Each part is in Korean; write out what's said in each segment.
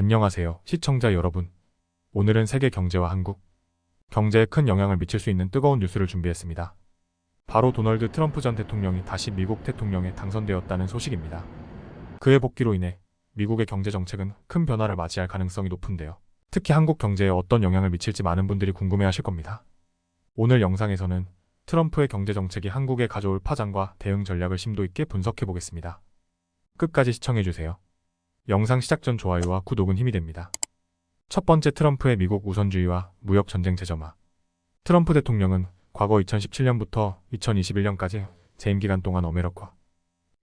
안녕하세요, 시청자 여러분. 오늘은 세계 경제와 한국 경제에 큰 영향을 미칠 수 있는 뜨거운 뉴스를 준비했습니다. 바로 도널드 트럼프 전 대통령이 다시 미국 대통령에 당선되었다는 소식입니다. 그의 복귀로 인해 미국의 경제 정책은 큰 변화를 맞이할 가능성이 높은데요. 특히 한국 경제에 어떤 영향을 미칠지 많은 분들이 궁금해하실 겁니다. 오늘 영상에서는 트럼프의 경제 정책이 한국에 가져올 파장과 대응 전략을 심도 있게 분석해 보겠습니다. 끝까지 시청해 주세요. 영상 시작 전 좋아요와 구독은 힘이 됩니다. 첫 번째 트럼프의 미국 우선주의와 무역 전쟁 재점화. 트럼프 대통령은 과거 2017년부터 2021년까지 재임 기간 동안 어메리카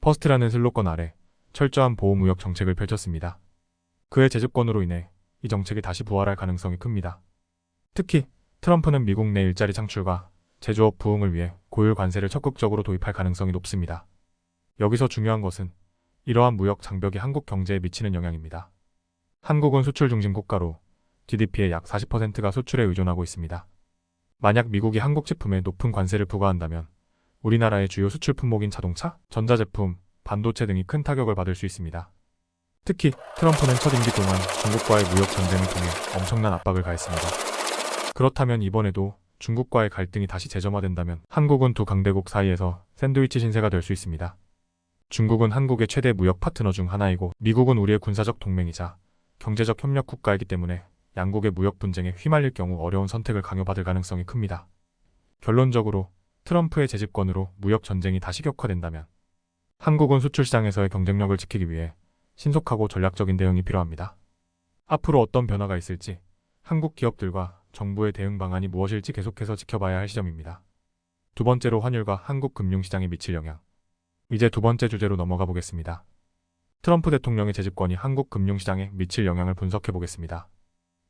퍼스트라는 슬로건 아래 철저한 보호 무역 정책을 펼쳤습니다. 그의 재집권으로 인해 이 정책이 다시 부활할 가능성이 큽니다. 특히 트럼프는 미국 내 일자리 창출과 제조업 부흥을 위해 고율 관세를 적극적으로 도입할 가능성이 높습니다. 여기서 중요한 것은 이러한 무역 장벽이 한국 경제에 미치는 영향입니다. 한국은 수출 중심 국가로 GDP의 약 40%가 수출에 의존하고 있습니다. 만약 미국이 한국 제품에 높은 관세를 부과한다면 우리나라의 주요 수출 품목인 자동차, 전자제품, 반도체 등이 큰 타격을 받을 수 있습니다. 특히 트럼프는 첫 임기 동안 중국과의 무역 전쟁을 통해 엄청난 압박을 가했습니다. 그렇다면 이번에도 중국과의 갈등이 다시 재점화된다면 한국은 두 강대국 사이에서 샌드위치 신세가 될 수 있습니다. 중국은 한국의 최대 무역 파트너 중 하나이고 미국은 우리의 군사적 동맹이자 경제적 협력 국가이기 때문에 양국의 무역 분쟁에 휘말릴 경우 어려운 선택을 강요받을 가능성이 큽니다. 결론적으로 트럼프의 재집권으로 무역 전쟁이 다시 격화된다면 한국은 수출 시장에서의 경쟁력을 지키기 위해 신속하고 전략적인 대응이 필요합니다. 앞으로 어떤 변화가 있을지 한국 기업들과 정부의 대응 방안이 무엇일지 계속해서 지켜봐야 할 시점입니다. 두 번째로 환율과 한국 금융시장에 미칠 영향. 이제 두 번째 주제로 넘어가 보겠습니다. 트럼프 대통령의 재집권이 한국 금융시장에 미칠 영향을 분석해 보겠습니다.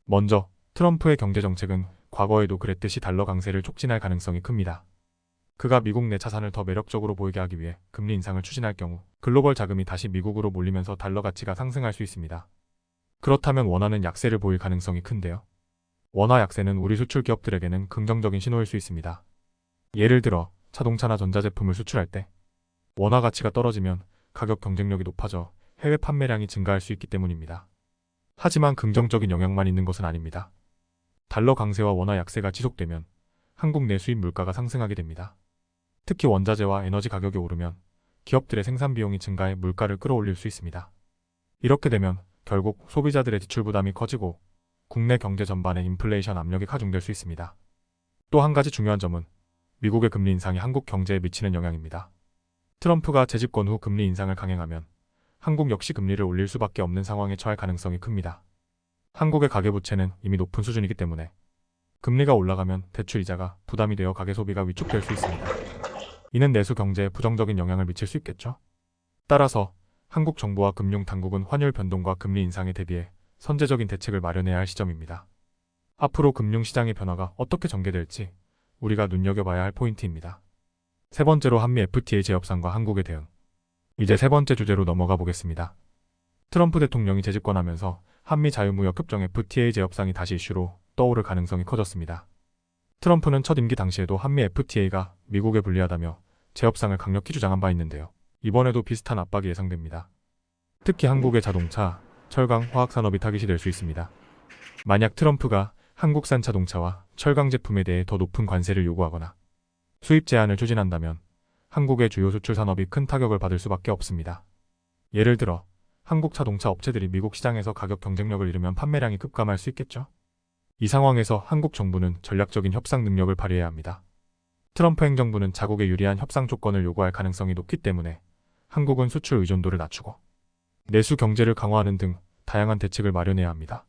먼저 트럼프의 경제 정책은 과거에도 그랬듯이 달러 강세를 촉진할 가능성이 큽니다. 그가 미국 내 자산을 더 매력적으로 보이게 하기 위해 금리 인상을 추진할 경우 글로벌 자금이 다시 미국으로 몰리면서 달러 가치가 상승할 수 있습니다. 그렇다면 원화는 약세를 보일 가능성이 큰데요. 원화 약세는 우리 수출 기업들에게는 긍정적인 신호일 수 있습니다. 예를 들어 자동차나 전자제품을 수출할 때 원화 가치가 떨어지면 가격 경쟁력이 높아져 해외 판매량이 증가할 수 있기 때문입니다. 하지만 긍정적인 영향만 있는 것은 아닙니다. 달러 강세와 원화 약세가 지속되면 한국 내 수입 물가가 상승하게 됩니다. 특히 원자재와 에너지 가격이 오르면 기업들의 생산 비용이 증가해 물가를 끌어올릴 수 있습니다. 이렇게 되면 결국 소비자들의 지출 부담이 커지고 국내 경제 전반의 인플레이션 압력이 가중될 수 있습니다. 또 한 가지 중요한 점은 미국의 금리 인상이 한국 경제에 미치는 영향입니다. 트럼프가 재집권 후 금리 인상을 강행하면 한국 역시 금리를 올릴 수밖에 없는 상황에 처할 가능성이 큽니다. 한국의 가계부채는 이미 높은 수준이기 때문에 금리가 올라가면 대출 이자가 부담이 되어 가계 소비가 위축될 수 있습니다. 이는 내수 경제에 부정적인 영향을 미칠 수 있겠죠. 따라서 한국 정부와 금융 당국은 환율 변동과 금리 인상에 대비해 선제적인 대책을 마련해야 할 시점입니다. 앞으로 금융시장의 변화가 어떻게 전개될지 우리가 눈여겨봐야 할 포인트입니다. 세 번째로 한미 FTA 재협상과 한국의 대응. 이제 세 번째 주제로 넘어가 보겠습니다. 트럼프 대통령이 재집권하면서 한미 자유무역 협정 FTA 재협상이 다시 이슈로 떠오를 가능성이 커졌습니다. 트럼프는 첫 임기 당시에도 한미 FTA가 미국에 불리하다며 재협상을 강력히 주장한 바 있는데요. 이번에도 비슷한 압박이 예상됩니다. 특히 한국의 자동차, 철강, 화학 산업이 타깃이 될 수 있습니다. 만약 트럼프가 한국산 자동차와 철강 제품에 대해 더 높은 관세를 요구하거나 수입 제한을 추진한다면 한국의 주요 수출 산업이 큰 타격을 받을 수밖에 없습니다. 예를 들어 한국 자동차 업체들이 미국 시장에서 가격 경쟁력을 잃으면 판매량이 급감할 수 있겠죠. 이 상황에서 한국 정부는 전략적인 협상 능력을 발휘해야 합니다. 트럼프 행정부는 자국에 유리한 협상 조건을 요구할 가능성이 높기 때문에 한국은 수출 의존도를 낮추고 내수 경제를 강화하는 등 다양한 대책을 마련해야 합니다.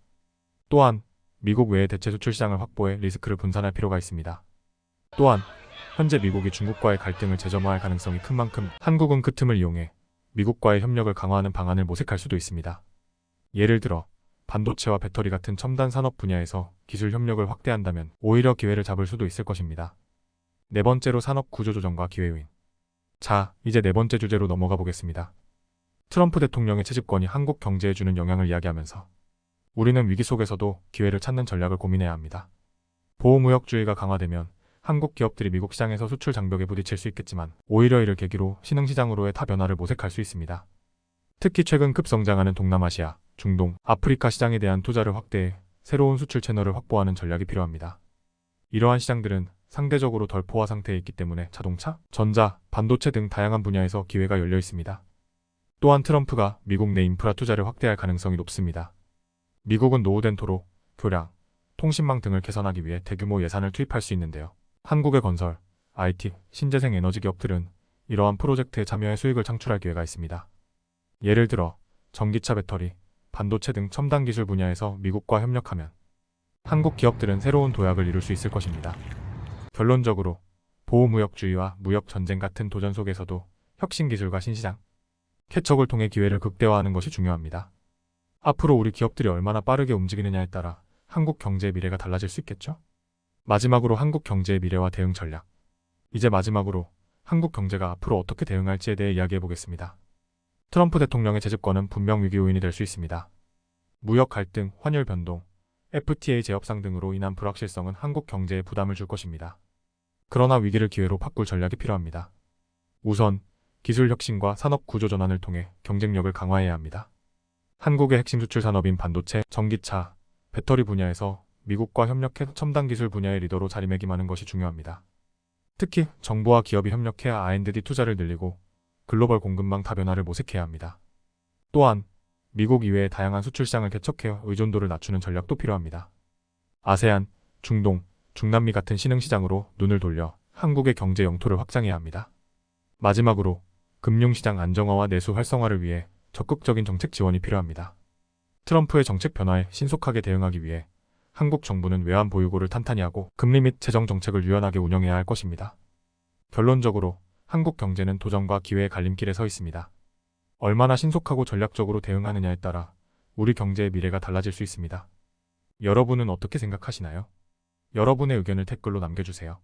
또한 미국 외의 대체 수출 시장을 확보해 리스크를 분산할 필요가 있습니다. 또한 현재 미국이 중국과의 갈등을 재점화할 가능성이 큰 만큼 한국은 그 틈을 이용해 미국과의 협력을 강화하는 방안을 모색할 수도 있습니다. 예를 들어 반도체와 배터리 같은 첨단 산업 분야에서 기술 협력을 확대한다면 오히려 기회를 잡을 수도 있을 것입니다. 네 번째로 산업 구조 조정과 기회 요인. 자, 이제 네 번째 주제로 넘어가 보겠습니다. 트럼프 대통령의 채집권이 한국 경제에 주는 영향을 이야기하면서 우리는 위기 속에서도 기회를 찾는 전략을 고민해야 합니다. 보호무역주의가 강화되면 한국 기업들이 미국 시장에서 수출 장벽에 부딪힐 수 있겠지만 오히려 이를 계기로 신흥시장으로의 타 변화를 모색할 수 있습니다. 특히 최근 급성장하는 동남아시아, 중동, 아프리카 시장에 대한 투자를 확대해 새로운 수출 채널을 확보하는 전략이 필요합니다. 이러한 시장들은 상대적으로 덜 포화 상태에 있기 때문에 자동차, 전자, 반도체 등 다양한 분야에서 기회가 열려 있습니다. 또한 트럼프가 미국 내 인프라 투자를 확대할 가능성이 높습니다. 미국은 노후된 도로, 교량, 통신망 등을 개선하기 위해 대규모 예산을 투입할 수 있는데요. 한국의 건설, IT, 신재생 에너지 기업들은 이러한 프로젝트에 참여해 수익을 창출할 기회가 있습니다. 예를 들어 전기차 배터리, 반도체 등 첨단 기술 분야에서 미국과 협력하면 한국 기업들은 새로운 도약을 이룰 수 있을 것입니다. 결론적으로 보호무역주의와 무역 전쟁 같은 도전 속에서도 혁신 기술과 신시장, 개척을 통해 기회를 극대화하는 것이 중요합니다. 앞으로 우리 기업들이 얼마나 빠르게 움직이느냐에 따라 한국 경제의 미래가 달라질 수 있겠죠? 마지막으로 한국 경제의 미래와 대응 전략. 이제 마지막으로 한국 경제가 앞으로 어떻게 대응할지에 대해 이야기해 보겠습니다. 트럼프 대통령의 재집권은 분명 위기 요인이 될 수 있습니다. 무역 갈등, 환율 변동, FTA 재협상 등으로 인한 불확실성은 한국 경제에 부담을 줄 것입니다. 그러나 위기를 기회로 바꿀 전략이 필요합니다. 우선 기술 혁신과 산업 구조 전환을 통해 경쟁력을 강화해야 합니다. 한국의 핵심 수출 산업인 반도체, 전기차, 배터리 분야에서 미국과 협력해 첨단 기술 분야의 리더로 자리매김하는 것이 중요합니다. 특히 정부와 기업이 협력해 R&D 투자를 늘리고 글로벌 공급망 다변화를 모색해야 합니다. 또한 미국 이외의 다양한 수출 시장을 개척해 의존도를 낮추는 전략도 필요합니다. 아세안, 중동, 중남미 같은 신흥 시장으로 눈을 돌려 한국의 경제 영토를 확장해야 합니다. 마지막으로 금융시장 안정화와 내수 활성화를 위해 적극적인 정책 지원이 필요합니다. 트럼프의 정책 변화에 신속하게 대응하기 위해 한국 정부는 외환 보유고를 탄탄히 하고 금리 및 재정 정책을 유연하게 운영해야 할 것입니다. 결론적으로 한국 경제는 도전과 기회의 갈림길에 서 있습니다. 얼마나 신속하고 전략적으로 대응하느냐에 따라 우리 경제의 미래가 달라질 수 있습니다. 여러분은 어떻게 생각하시나요? 여러분의 의견을 댓글로 남겨주세요.